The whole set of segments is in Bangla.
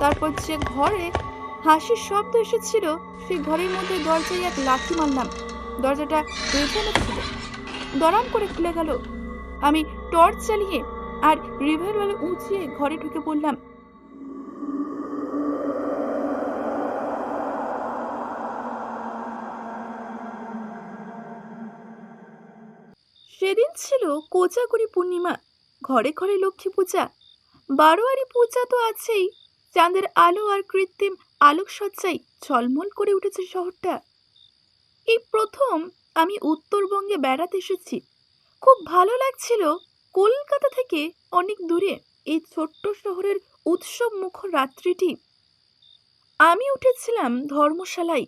তারপর যে ঘরে হাসির শব্দ এসেছিল, সেই ঘরের মধ্যে দরজায় এক লাথি মারলাম। দরজাটা পেছনে ছিল। দরাম করে খুলে গেল। আমি টর্চ চালিয়ে আর রিভলভার উঁচিয়ে ঘরে ঢুকে পড়লাম। সেদিন ছিল কোজাগরি পূর্ণিমা, ঘরে ঘরে লক্ষ্মী পূজা। বারোয়ারি পূজা তো আছেই। চাঁদের আলো আর কৃত্রিম আলোকসজ্জায় ঝলমল করে উঠেছে শহরটা। এই প্রথম আমি উত্তরবঙ্গে বেড়াতে এসেছি। খুব ভালো লাগছিল কলকাতা থেকে অনেক দূরে এই ছোট্ট শহরের উৎসব মুখর রাত্রিটি। আমি উঠেছিলাম ধর্মশালায়।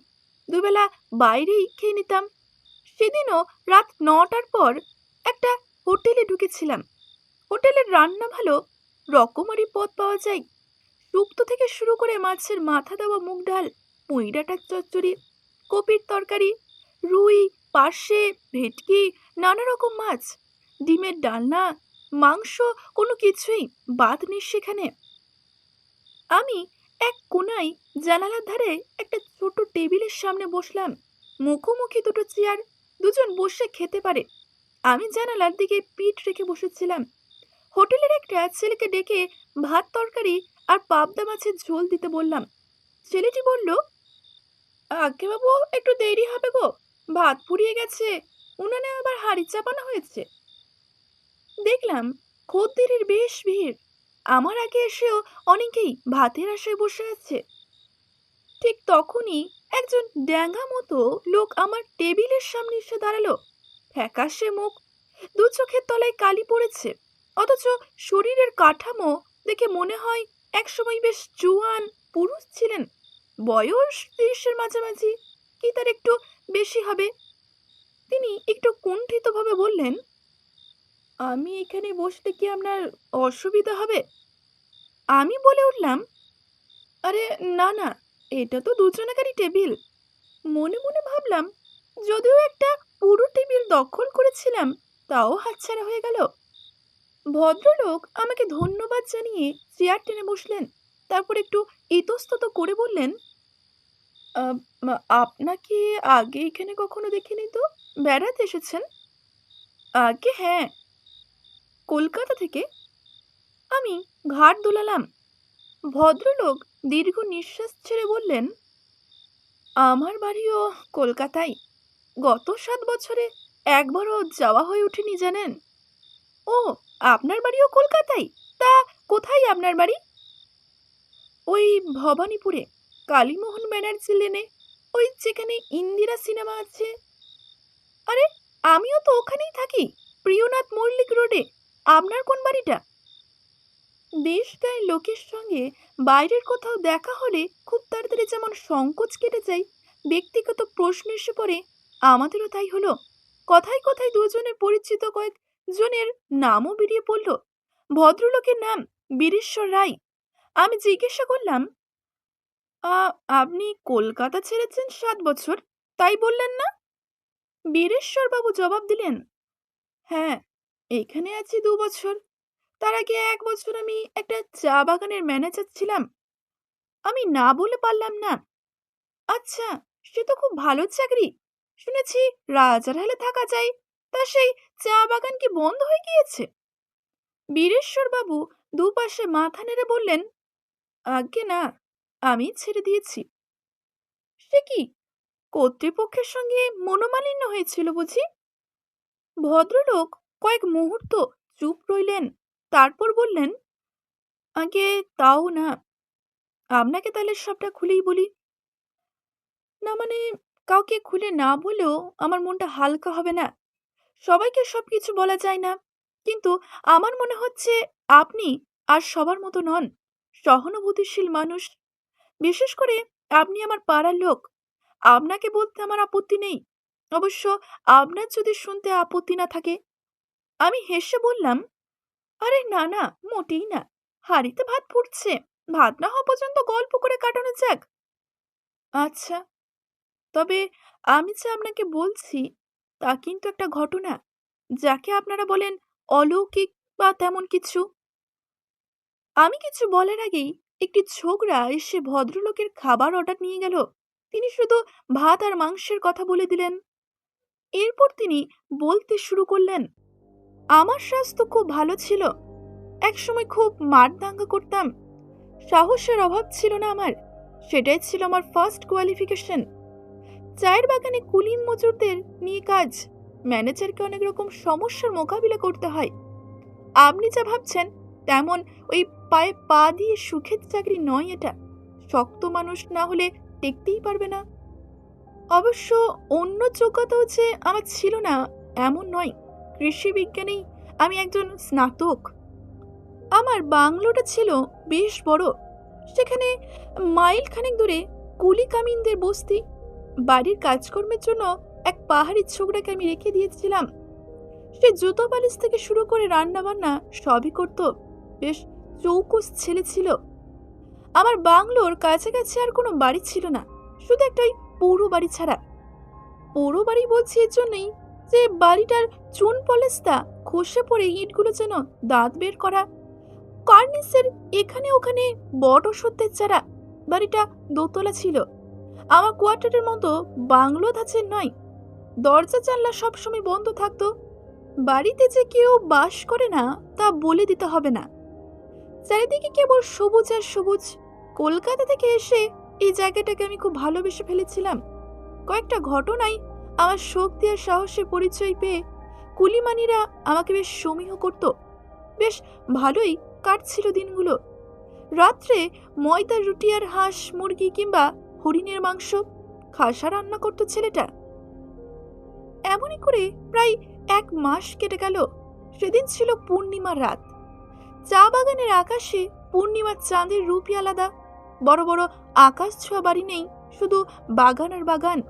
দুবেলা বাইরেই খেয়ে নিতাম। সেদিনও রাত নটার পর একটা হোটেলে ঢুকেছিলাম। হোটেলের রান্না ভালো রকমারি পদ পাওয়া যায়। শুক্তো থেকে শুরু করে মাছের মাথা দেওয়া মুগ ডাল পুঁই ডাঁটার চচ্চড়ি, কপির তরকারি, রুই, পার্শে, ভেটকি, নানা রকম মাছ, ডিমের ডালনা, মাংস, কোনো কিছুই বাদ নেই সেখানে। আমি এক কোনায় জানালার ধারে একটা ছোট টেবিলের সামনে বসলাম। মুখোমুখি দুটো চেয়ার, দুজন বসে খেতে পারে। আমি জানালার দিকে পিঠ রেখে বসেছিলাম। হোটেলের একটা ছেলেকে ডেকে ভাত তরকারি আর পাবদা মাছের ঝোল দিতে বললাম। ছেলেটি বলল আগে বাবু একটু দেরি হবে গো। ভাত পুড়িয়ে গেছে। উনানে আবার হাড়ি চাপানো হয়েছে। দেখলাম খদ্দেরের বেশ ভিড়। আমার আগে এসেও অনেকেই ভাতের আশায় বসে আছে। ঠিক তখনই একজন ড্যাঙ্গা মতো লোক আমার টেবিলের সামনে এসে দাঁড়াল। ফ্যাকাশে মুখ, দু চোখের তলায় কালি পড়েছে। অথচ শরীরের কাঠামো দেখে মনে হয় একসময় বেশ জোয়ান পুরুষ ছিলেন। বয়স তিরিশের মাঝামাঝি, কি তার একটু বেশি হবে? তিনি একটু কুণ্ঠিতভাবে বললেন, আমি এখানে বসতে কি আপনার অসুবিধা হবে? আমি বলে উঠলাম, আরে না না, এটা তো দুজনাকারই টেবিল। মনে মনে ভাবলাম, যদিও একটা পুরো টেবিল দখল করেছিলাম, তাও হাতছাড়া হয়ে গেল। ভদ্রলোক আমাকে ধন্যবাদ জানিয়ে চেয়ার টেনে বসলেন। তারপর একটু ইতস্তত করে বললেন আপনাকে আগে এখানে কখনো দেখিনি তো? বেড়াতে এসেছেন? আগে হ্যাঁ। কলকাতা থেকে আমি ঘাট দোলালাম। ভদ্রলোক দীর্ঘ নিঃশ্বাস ছেড়ে বললেন, আমার বাড়িও কলকাতায়। গত সাত বছরে একবারও যাওয়া হয়ে ওঠেনি, জানেন? ও আপনার বাড়িও কলকাতায়? তা কোথায় আপনার বাড়ি? ওই ভবানীপুরে, কালীমোহন ব্যানার্জি লেনে, ওই যেখানে ইন্দিরা সিনেমা আছে। আরে, আমিও তো ওখানেই থাকি, প্রিয়নাথ মল্লিক রোডে। আপনার কোন বাড়িটা? দেশ গায়ের লোকের সঙ্গে বাইরের কোথাও দেখা হলে খুব তাড়াতাড়ি যেমন সংকোচ কেটে যায়, ব্যক্তিগত প্রশ্ন এসে পড়ে। আমাদেরও তাই হলো। কথায় কথায় দুজনের পরিচিত কয়েক জনের নামও বেরিয়ে পড়ল। ভদ্রলোকের নাম বীরেশ্বর রায় আমি জিজ্ঞাসা করলাম আপনি কলকাতা ছেড়েছেন সাত বছর? তাই বললেন না? বীরেশ্বর বাবু জবাব দিলেন হ্যাঁ এখানে আছি দু বছর। তার আগে এক বছর আমি একটা চা বাগানের ম্যানেজার ছিলাম। আমি না বলে পারলাম না। আচ্ছা সে তো খুব ভালো চাকরি। শুনেছি রাজারহালে থাকা যায়, তা সেই চা বাগান কি বন্ধ হয়ে গিয়েছে? বীরেশ্বর বাবু দুপাশে মাথা নেড়ে বললেন, আজ্ঞে না, আমি ছেড়ে দিয়েছি। সে কি? কর্তৃপক্ষের সঙ্গে মনোমালিন্য হয়েছিল বুঝি? ভদ্রলোক কয়েক মুহূর্ত চুপ রইলেন, তারপর বললেন আগে তাও না। আপনাকে তাহলে সবটা খুলেই বলি। না মানে কাউকে খুলে না বলেও আমার মনটা হালকা হবে না। সবাইকে সব কিছু বলা যায় না। কিন্তু আমার মনে হচ্ছে আপনি আর সবার মতো নন, সহানুভূতিশীল মানুষ। বিশেষ করে আপনি আমার পাড়ার লোক। আপনাকে বলতে আমার আপত্তি নেই। অবশ্য আপনার যদি শুনতে আপত্তি না থাকে। আমি হেসে বললাম, আরে না না, মোটেই না। হাঁড়িতে ভাত ফুটছে। ভাত না হওয়া পর্যন্ত গল্প করে কাটানো যাক। আচ্ছা তবে আমি যে আপনাকে বলছি তা কিন্তু একটা ঘটনা, যাকে আপনারা বলেন অলৌকিক বা তেমন কিছু। আমি কিছু বলার আগেই একটি ছোকরা এসে ভদ্রলোকের খাবার অর্ডার নিয়ে গেল। তিনি শুধু ভাত আর মাংসের কথা বলে দিলেন। এরপর তিনি বলতে শুরু করলেন, আমার স্বাস্থ্য খুব ভালো ছিল। একসময় খুব মারদাঙ্গা করতাম। সাহসের অভাব ছিল না আমার। সেটাই ছিল আমার ফার্স্ট কোয়ালিফিকেশন চায়ের বাগানে কুলিন মজুরদের নিয়ে কাজ। ম্যানেজারকে অনেক রকম সমস্যার মোকাবিলা করতে হয়। আপনি যা ভাবছেন, তেমন ওই পায়ে পা দিয়ে সুখের চাকরি নয় এটা। শক্ত মানুষ না হলে টেকতেই পারবে না। অবশ্য অন্য যোগ্যতাও যে আমার ছিল না, এমন নয়। কৃষি বিজ্ঞানেই আমি একজন স্নাতক। আমার বাংলোটা ছিল বেশ বড়। সেখানে মাইল খানেক দূরে কুলি কামিনদের বস্তি বাড়ির কাজকর্মের জন্য এক পাহাড়ি ছোকরাকে আমি রেখে দিয়েছিলাম। সে জুতো পালিশ থেকে শুরু করে রান্না বান্না সবই করত। বেশ চৌকুস ছেলে ছিল। আমার বাংলোর কাছাকাছি আর কোনো বাড়ি ছিল না। শুধু একটাই পৌর বাড়ি ছাড়া। পৌর বাড়ি বলছি এর জন্যই যে বাড়িটার চুন পলেস্তা খসে পড়ে ইটগুলো যেন দাঁত বের করা। কার্নিসের এখানে ওখানে বট ওষুধের চারা। বাড়িটা দোতলা ছিল। আমার কোয়ার্টারের মতো বাংলো ধাঁচের নয়। দরজা জানলা সবসময় বন্ধ থাকতো। বাড়িতে যে কেউ বাস করে না, তা বলে দিতে হবে না। চারিদিকে কেবল সবুজ আর সবুজ। কলকাতা থেকে এসে এই জায়গাটাকে আমি খুব ভালোবেসে ফেলেছিলাম। কয়েকটা ঘটনায় আমার শক্তি আর সাহসের পরিচয় পেয়ে কুলিমানিরা আমাকে বেশ সমীহ করত। বেশ ভালোই কাটছিল দিনগুলো। রাত্রে ময়দার রুটি আর হাঁস, মুরগি কিংবা হরিণের মাংস, খাসা রান্না করতো ছেলেটা। এমনই করে প্রায় এক মাস কেটে গেল। সেদিন ছিল পূর্ণিমার রাত। চা বাগানের আকাশে পূর্ণিমার চাঁদের রূপই আলাদা। বড় বড় আকাশ ছোঁয়া বাড়ি নেই, শুধু বাগান আর বাগান।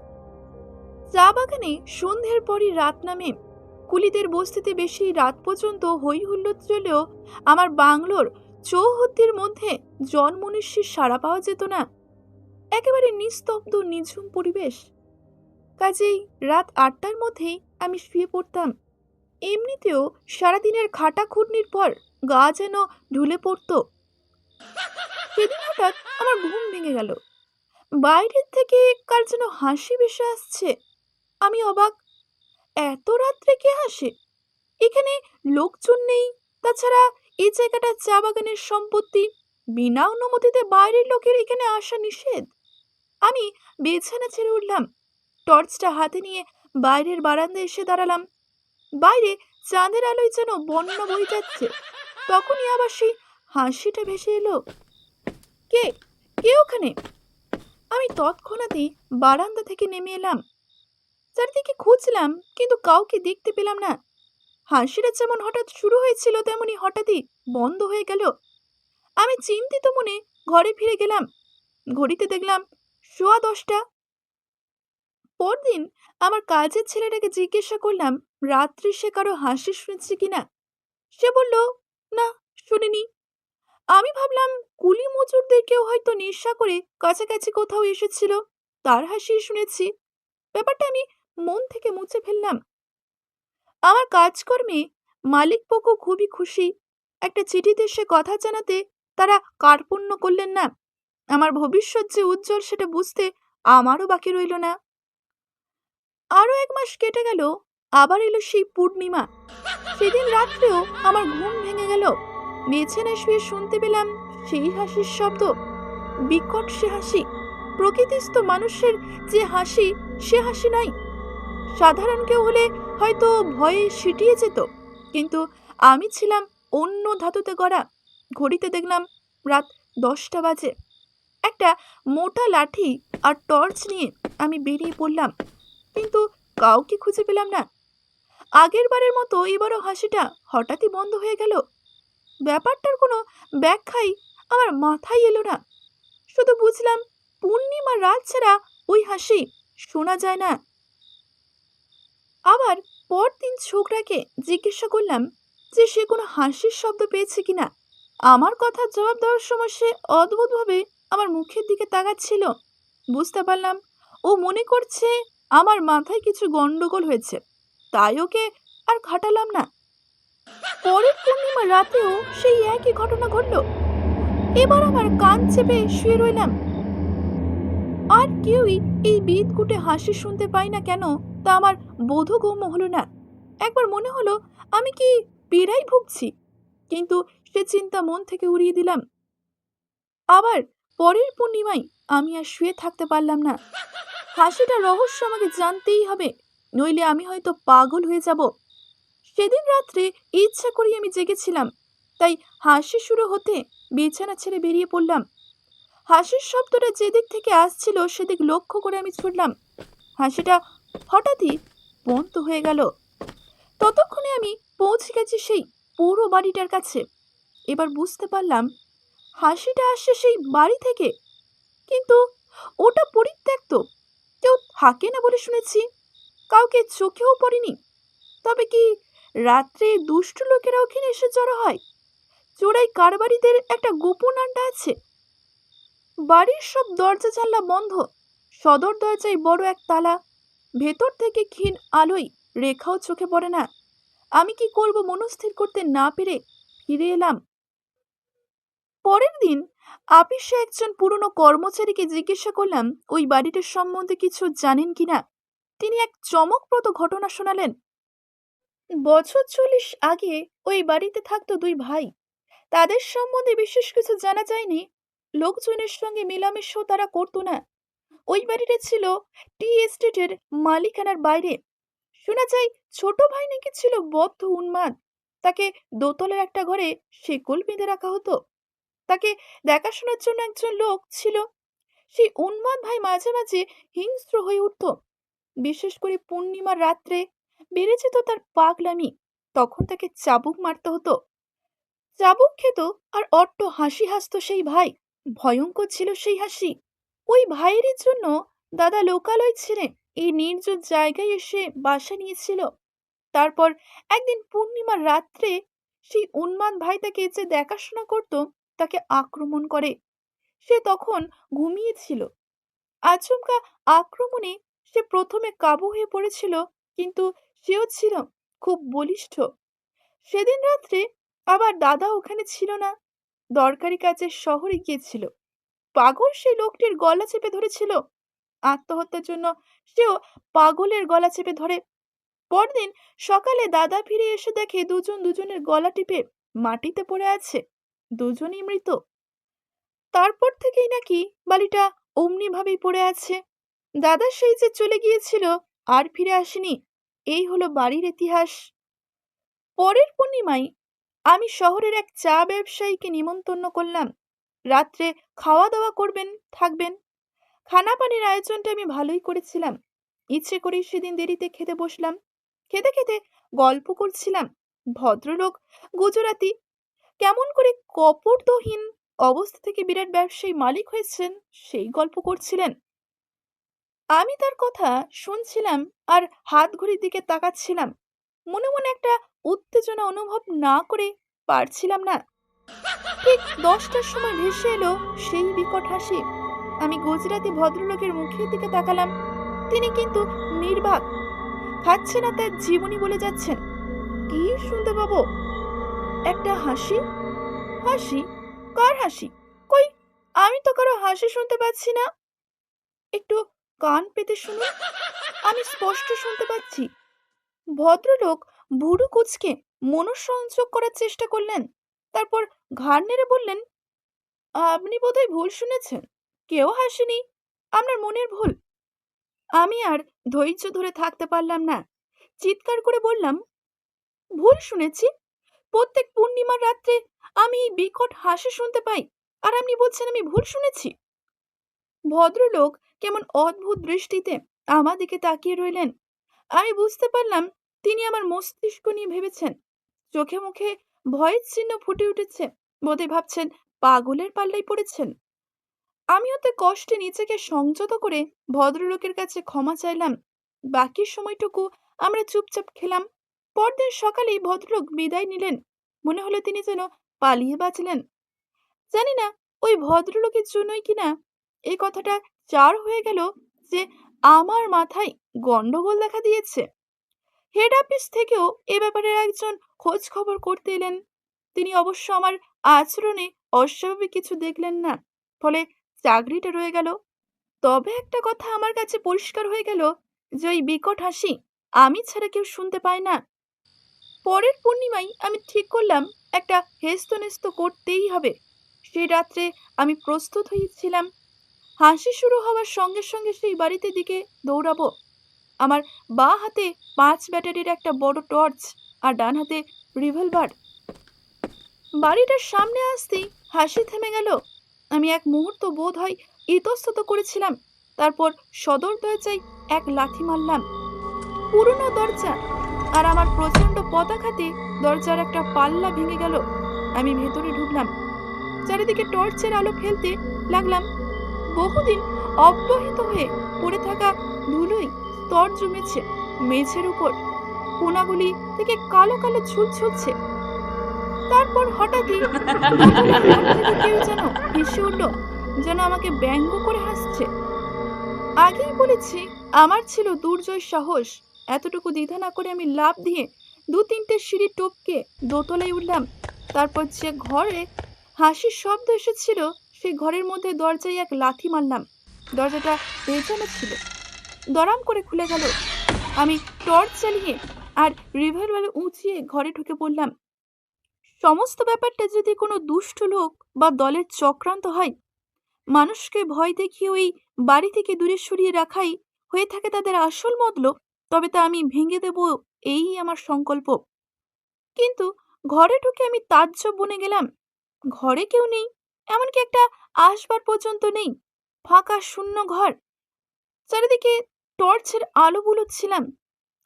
চা বাগানে সন্ধ্যের পরই রাত নামে। কুলিদের বস্তিতে বেশি রাত পর্যন্ত হই হুল্লোড় চলেও আমার বাংলোর চৌহদ্দির মধ্যে জনমনুষ্যের সাড়া পাওয়া যেত না। একেবারে নিস্তব্ধ, নিঝুম পরিবেশ। কাজেই রাত আটটার মধ্যেই আমি শুয়ে পড়তাম। এমনিতেও সারাদিনের খাটা খুটনির পর গা যেন ঢুলে পড়তো। সেদিন হঠাৎ আমার ঘুম ভেঙে গেল। বাইরের থেকে কার যেন হাসি ভেসে আসছে। আমি অবাক। এত রাত্রে কে হাসে? এখানে লোকজন নেই। তাছাড়া এই জায়গাটা চা বাগানের সম্পত্তি। বিনা অনুমতিতে বাইরের লোকের এখানে আসা নিষেধ। আমি বিছানা ছেড়ে উঠলাম। টর্চটা হাতে নিয়ে বাইরের বারান্দায় এসে দাঁড়ালাম। বাইরে চাঁদের আলোয় যেন বন্যা বই যাচ্ছে। তখনই আবার সেই হাসিটা ভেসে এলো। কে? কে ওখানে? আমি তৎক্ষণাৎই বারান্দা থেকে নেমে এলাম। চারিদিকে খুঁজলাম, কিন্তু কাউকে দেখতে পেলাম না। হাসিটা যেমন হঠাৎ শুরু হয়েছিল, তেমনি হঠাৎই বন্ধ হয়ে গেল। আমি চিন্তিত মনে ঘরে ফিরে গেলাম। ঘড়িতে দেখলাম সোয়া দশটা। পরদিন আমার কাজের ছেলেটাকে জিজ্ঞাসা করলাম, রাত্রি সে কারও হাসি শুনেছে কিনা? সে বলল, না, শুনিনি। আমি ভাবলাম, কুলি মজুরদের কেউ হয়তো নেশা করে কাছাকাছি কোথাও এসেছিল, তার হাসি শুনেছি। ব্যাপারটা আমি মন থেকে মুছে ফেললাম। আমার কাজকর্মে মালিক পক্ষ খুবই খুশি। একটা চিঠিতে সে কথা জানাতে তারা কার্পণ্য করলেন না। আমার ভবিষ্যৎ যে উজ্জ্বল সেটা বুঝতে আমারও বাকি রইল না। আরও এক মাস কেটে গেল, আবার এলো সেই পূর্ণিমা। সেদিন রাত্রেও আমার ঘুম ভেঙে গেল। বিছানায় শুয়ে শুনতে পেলাম সেই হাসির শব্দ। বিকট সে হাসি, প্রকৃতিস্থ মানুষের যে হাসি, সে হাসি নাই। সাধারণ কেউ হলে হয়তো ভয়ে সিটিয়ে যেত, কিন্তু আমি ছিলাম অন্য ধাতুতে গড়া। ঘড়িতে দেখলাম রাত দশটা বাজে। একটা মোটা লাঠি আর টর্চ নিয়ে আমি বেরিয়ে পড়লাম। কিন্তু কাউকে খুঁজে পেলাম না। আগের বারের মতো এবারও হাসিটা হঠাৎই বন্ধ হয়ে গেল। ব্যাপারটার কোনো ব্যাখ্যাই আমার মাথায় এলো না। শুধু বুঝলাম, পূর্ণিমা রাত ছাড়া ওই হাসি শোনা যায় না। আবার পরদিন ছোকরাকে জিজ্ঞাসা করলাম যে সে কোনো হাসির শব্দ পেয়েছে কিনা। আমার কথার জবাব দেওয়ার সময় সে অদ্ভুতভাবে আমার মুখের দিকে তাকাচ্ছিল। বুঝতে পারলাম, ও মনে করছে আমার মাথায় কিছু গন্ডগোল হয়েছে, তাই ওকে আর খাটালাম না। পরের পূর্ণিমা রাতেও সেই একই ঘটনা ঘটল। এবার আমার কান চেপে শুয়ে রইলাম। আর কেউই এই বিদকুটে হাসি শুনতে পাই না কেন, তা আমার বোধগম্য হলো না। একবার মনে হলো, আমি কি পীড়াই ভুগছি, কিন্তু সে চিন্তা মন থেকে উড়িয়ে দিলাম। আবার পরের পূর্ণিমায় আমি আর শুয়ে থাকতে পারলাম না। হাসিটা রহস্য আমাকে জানতেই হবে, নইলে আমি হয়তো পাগল হয়ে যাব। সেদিন রাত্রে ইচ্ছা করি আমি জেগেছিলাম, তাই হাসি শুরু হতে বিছানা ছেড়ে বেরিয়ে পড়লাম। হাসির শব্দটা যেদিক থেকে আসছিল সেদিক লক্ষ্য করে আমি ছুটলাম। হাসিটা হঠাৎই বন্ধ হয়ে গেল। ততক্ষণে আমি পৌঁছে গেছি সেই পুরো বাড়িটার কাছে। এবার বুঝতে পারলাম হাসিটা আসছে সেই বাড়ি থেকে। কিন্তু ওটা পরিত্যক্ত। কেউ থাকে না বলে শুনেছি। কাউকে চোখেও পড়েনি। তবে কি রাত্রে দুষ্ট লোকেরা ওখানে এসে জড়ো হয়? চোরাই কারবারিদের একটা গোপন আড্ডা আছে। বাড়ির সব দরজা জানলা বন্ধ। সদর দরজায় বড় এক তালা। ভেতর থেকে ক্ষীণ আলোয় রেখাও চোখে পড়ে না। আমি কি করব মনস্থির করতে না পেরে ফিরে এলাম। পরের দিন আপিসে একজন পুরনো কর্মচারীকে জিজ্ঞাসা করলাম, ওই বাড়িটার সম্বন্ধে কিছু জানেন কিনা তিনি এক চমকপ্রদ ঘটনা শোনালেন। বছর চল্লিশ আগে ওই বাড়িতে থাকতো দুই ভাই। তাদের সম্বন্ধে বিশেষ কিছু জানা যায়নি। লোকজনের সঙ্গে মেলামেশাও তারা করতো না। ওই বাড়িটা ছিল টি এস্টেটের মালিকানার বাইরে। শোনা যায়, ছোট ভাই নাকি ছিল বদ্ধ উন্মাদ। তাকে দোতলের একটা ঘরে শেকল বেঁধে রাখা হতো। তাকে দেখাশোনার জন্য একজন লোক ছিল। সেই উন্মাদ ভাই মাঝে মাঝে হিংস্র হয়ে উঠত। বিশেষ করে পূর্ণিমার রাত্রে বেড়ে যেত তার পাগলামি, তখন তাকে চাবুক মারতে হতো। চাবুক খেত আর অট্ট হাসি হাসতো সেই ভাই, ভয়ঙ্কর ছিল সেই হাসি। ওই ভাইয়েরই জন্য দাদা লোকালয় ছেড়ে এই নির্জন জায়গায় এসে বাসা নিয়েছিল। তারপর একদিন পূর্ণিমার রাত্রে সেই উন্মাদ ভাই তাকে যে দেখাশোনা করত তাকে আক্রমণ করে। সে তখন ঘুমিয়েছিল। আচমকা আক্রমণে সে প্রথমে কাবু হয়ে পড়েছিল, কিন্তু সেও ছিল খুব বলিষ্ঠ। সেদিন রাত্রে আবার দাদা ওখানে ছিল না। দরকারি কাজে শহরে গিয়েছিল। পাগল সেই লোকটির গলা চেপে ধরেছিল। আত্মহত্যার জন্য সেও পাগলের গলা চেপে ধরে। পরদিন সকালে দাদা ফিরে এসে দেখে দুজন দুজনের গলা টিপে মাটিতে পড়ে আছে। দুজনই মৃত। তারপর থেকেই নাকি বালিটা অমনি ভাবেই পড়ে আছে। দাদা সেই যে চলে গিয়েছিল, আর ফিরে আসেনি, এই হলো বাড়ির ইতিহাস। পরের পূর্ণিমায় আমি শহরের এক চা ব্যবসায়ীকে নিমন্ত্রণ করলাম। রাত্রে খাওয়া দাওয়া করবেন, থাকবেন। খানা পানির আয়োজনটা আমি ভালোই করেছিলাম। ইচ্ছে করেই সেদিন দেরিতে খেতে বসলাম। খেতে খেতে গল্প করছিলাম। ভদ্রলোক গুজরাতি কেমন করে কপটহীন অবস্থা থেকে বিরাট ব্যবসায়ী মালিক হয়েছেন সেই গল্প করছিলেন। আমি তার কথা শুনছিলাম আর হাত ঘড়ির দিকে তাকাচ্ছিলাম। মনে মনে একটা উত্তেজনা অনুভব না করে পারছিলাম না। ঠিক দশটার সময় ভেসে এলো সেই বিকট হাসি। আমি গুজরাতি ভদ্রলোকের মুখের দিকে তাকালাম। তিনি কিন্তু নির্বাক। খাচ্ছে না তার জীবনী বলে যাচ্ছেন। কি শুনতে পাবো একটা হাসি? হাসি? কার হাসি? কই, আমি তো কারও হাসি শুনতে পাচ্ছি না। একটু কান পেতে শুনুন। আমি স্পষ্ট শুনতে পাচ্ছি। ভদ্রলোক ভুরু কুচকে মনঃসংযোগ করার চেষ্টা করলেন। তারপর ঘাড় নেড়ে বললেন, আপনি বোধহয় ভুল শুনেছেন। কেউ হাসেনি। আপনার মনের ভুল। আমি আর ধৈর্য ধরে থাকতে পারলাম না। চিৎকার করে বললাম, ভুল শুনেছি। প্রত্যেক পূর্ণিমার রাত্রে আমি এই বিকট হাসি শুনতে পাই, আর আপনি বলছেন আমি ভুল শুনেছি। ভদ্রলোক কেমন অদ্ভুত দৃষ্টিতে আমার দিকে তাকিয়ে রইলেন। আমি বুঝতে পারলাম তিনি আমার মস্তিষ্ক নিয়ে ভেবেছেন। চোখে মুখে ভয়ের চিহ্ন ফুটে উঠেছে বোধে ভাবছেন পাগলের পাল্লাই পড়েছেন। আমি ওতে কষ্টে নিজেকে সংযত করে ভদ্রলোকের কাছে ক্ষমা চাইলাম। বাকি সময়টুকু আমরা চুপচাপ খেলাম। পরদিন সকালেই ভদ্রলোক বিদায় নিলেন। মনে হলো তিনি যেন পালিয়ে বাঁচলেন। জানি না, ওই ভদ্রলোকের জন্যই কিনা এই কথাটা চার হয়ে গেল যে আমার মাথায় গন্ডগোল দেখা দিয়েছে। হেড অফিস থেকেও এ ব্যাপারে একজন খোঁজ খবর করতে এলেন। তিনি অবশ্য আমার আচরণে অস্বাভাবিক কিছু দেখলেন না, ফলে চাকরিটা রয়ে গেল। তবে একটা কথা আমার কাছে পরিষ্কার হয়ে গেল যে ওই বিকট হাসি আমি ছাড়া কেউ শুনতে পায় না। পরের পূর্ণিমায় আমি ঠিক করলাম একটা হেস্তনেস্ত করতেই হবে। সেই রাত্রে আমি প্রস্তুত হয়েছিলাম। হাসি শুরু হওয়ার সঙ্গে সঙ্গে সেই বাড়িতে দিকে দৌড়াবো। আমার বা হাতে পাঁচ ব্যাটারির একটা বড় টর্চ আর ডান হাতে রিভলভার। বাড়িটার সামনে আসতেই হাসি থেমে গেল। আমি এক মুহূর্ত বোধ হয় ইতস্তত করেছিলাম। তারপর সদর দরজায় এক লাথি মারলাম। পুরনো দরজা আর আমার প্রচণ্ড পতাকাতে দরজার একটা পাল্লা ভেঙে গেল। আমি ভেতরে ঢুকলাম। চারিদিকে টর্চের আলো ফেলতে লাগলাম। বহুদিন অব্যহিত হয়ে পড়ে থাকা ধুলোই স্তর জমেছে মেঝের উপর। কোনাগুলি থেকে কালো কালো ঝুল ঝুলছে। তারপর হঠাৎই কেউ যেন হেসে উঠল, যেন আমাকে ব্যঙ্গ করে হাসছে। আগেই বলেছি, আমার ছিল দুর্জয় সাহস। এতটুকু দ্বিধা না করে আমি লাভ দিয়ে দু তিনটে সিঁড়ি টপকে দোতলায় উঠলাম। তারপর যে ঘরে হাসির শব্দ এসেছিল, সেই ঘরের মধ্যে দরজায় এক লাথি মারলাম। দরজাটা পেঁচানো ছিল। দরাম করে খুলে গেল। আমি টর্চ চালিয়ে আর রিভলভার উঁচিয়ে ঘরে ঢুকে পড়লাম। সমস্ত ব্যাপারটা যদি কোনো দুষ্ট লোক বা দলের চক্রান্ত হয়, মানুষকে ভয় দেখিয়ে ওই বাড়ি থেকে দূরে সরিয়ে রাখাই হয়ে থাকে তাদের আসল মতলব। তবে তা আমি ভেঙে দেব, এই আমার সংকল্প। কিন্তু ঘরে ঢুকে আমি তাজ্জব বনে গেলাম। ঘরে কেউ নেই, এমনকি একটা আসবার পর্যন্ত নেই, ফাঁকা শূন্য ঘর। চারিদিকে টর্চের আলো বুলোচ্ছিলাম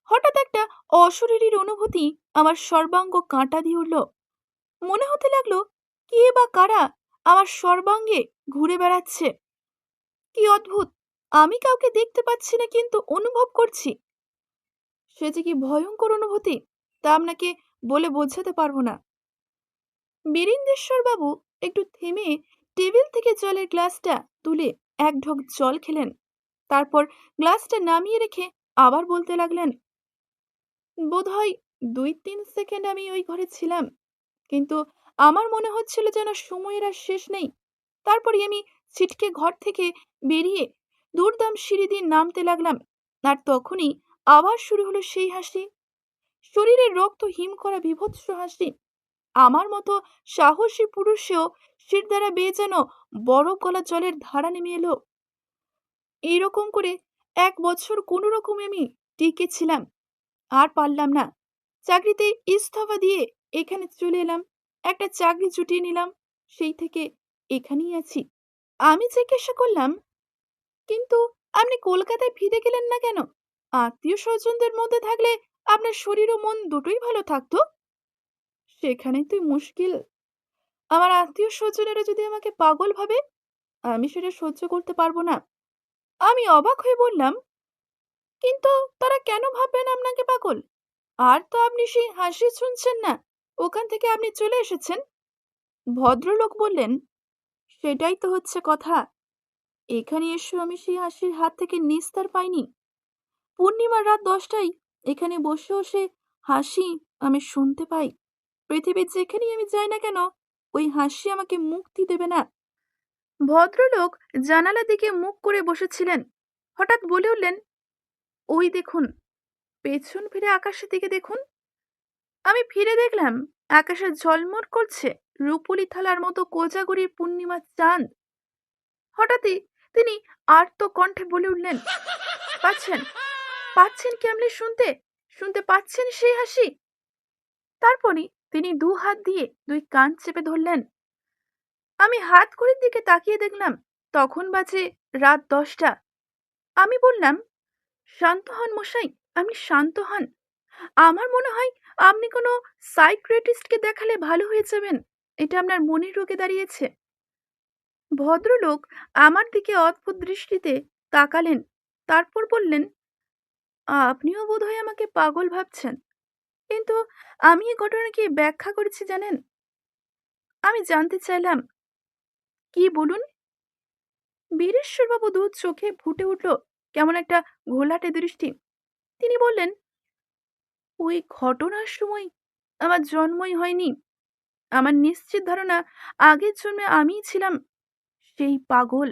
হঠাৎ একটা অশরীরীর অনুভূতি আমার সর্বাঙ্গ কাঁটা দিয়ে উঠল। মনে হতে লাগল, কে বা কারা আমার সর্বাঙ্গে ঘুরে বেড়াচ্ছে? কি অদ্ভুত! আমি কাউকে দেখতে পাচ্ছি না, কিন্তু অনুভব করছি। সে যে কি ভয়ঙ্কর অনুভূতি, তা আপনাকে বলে বোঝাতে পারব না। বীরেন্দ্রেশ্বর বাবু একটু থেমে টেবিল থেকে জলের গ্লাসটা তুলে এক ঢোক জল খেলেন। তারপর গ্লাসটা নামিয়ে রেখে আবার বলতে লাগলেন, বোধহয় দুই তিন সেকেন্ড আমি ওই ঘরে ছিলাম, কিন্তু আমার মনে হচ্ছিল যেন সময়ের আর শেষ নেই। তারপরে আমি ছিটকে ঘর থেকে বেরিয়ে দুর্দাম সিঁড়ি দিয়ে নামতে লাগলাম, আর তখনই আবার শুরু হলো সেই হাসি। শরীরের রক্ত হিম করা বিভৎস হাসি। আমার মতো সাহসী পুরুষেও শির দ্বারা বেয়ে যেন বরফ গলা জলের ধারা নেমে এলো। এইরকম করে এক বছর কোনো রকমে আমি টিকে ছিলাম আর পারলাম না। চাকরিতে ইস্তফা দিয়ে এখানে চলে এলাম। একটা চাকরি জুটিয়ে নিলাম। সেই থেকে এখানেই আছি। আমি জিজ্ঞাসা করলাম, কিন্তু আপনি কলকাতায় ফিরে গেলেন না কেন? আত্মীয় স্বজনদের মধ্যে থাকলে আপনার শরীর ও মন দুটোই ভালো থাকতো? সেখানে তুই মুশকিল। আমার আত্মীয় স্বজনেরা যদি আমাকে পাগল ভাবে, আমি সেটা সহ্য করতে পারব না। আমি অবাক হয়ে বললাম, কিন্তু তারা কেন ভাববেন আপনাকে পাগল? আর তো আপনি সেই হাসি শুনছেন না। ওখান থেকে আপনি চলে এসেছেন। ভদ্রলোক বললেন, সেটাই তো হচ্ছে কথা। এখানে এসে আমি সেই হাসির হাত থেকে নিস্তার পাইনি। পূর্ণিমার রাত দশটায় এখানে বসে বসে হাসি আমি শুনতে পাই। পৃথিবীর যেখানেই আমি যাই না কেন, ওই হাসি আমাকে মুক্তি দেবে না। ভদ্রলোক জানালা দিকে মুখ করে বসেছিলেন। হঠাৎ বলে উঠলেন, ওই দেখুন, পেছন ফিরে আকাশের দিকে দেখুন। আমি ফিরে দেখলাম, আকাশে ঝলমল করছে রূপলি থালার মতো কোজাগরির পূর্ণিমার চাঁদ। হঠাৎই তিনি আর্ত কণ্ঠে বলে উঠলেন, পাচ্ছেন পাচ্ছেন কি শুনতে? শুনতে পাচ্ছেন সেই হাসি? তারপরই তিনি দু হাত দিয়ে দুই কান চেপে ধরলেন। আমি হাত ঘড়ির দিকে তাকিয়ে দেখলাম, তখন বাজে রাত দশটা। আমি বললাম, শান্ত হন মশাই, আপনি শান্ত হন। আমার মনে হয় আপনি কোনো সাইক্রেটিস্টকে দেখালে ভালো হয়ে যাবেন। এটা আপনার মনের রোগে দাঁড়িয়েছে। ভদ্রলোক আমার দিকে অদ্ভুত দৃষ্টিতে তাকালেন, তারপর বললেন আপনিও বোধহয় আমাকে পাগল ভাবছেন। কিন্তু আমি এই ঘটনাকে ব্যাখ্যা করেছি জানেন? আমি জানতে চাইলাম, কি বলুন? বীরেশ্বরবাবু দু চোখে ফুটে উঠল কেমন একটা ঘোলাটে দৃষ্টি। তিনি বললেন, ওই ঘটনার সময় আমার জন্মই হয়নি। আমার নিশ্চিত ধারণা আগের জন্মে আমিই ছিলাম সেই পাগল।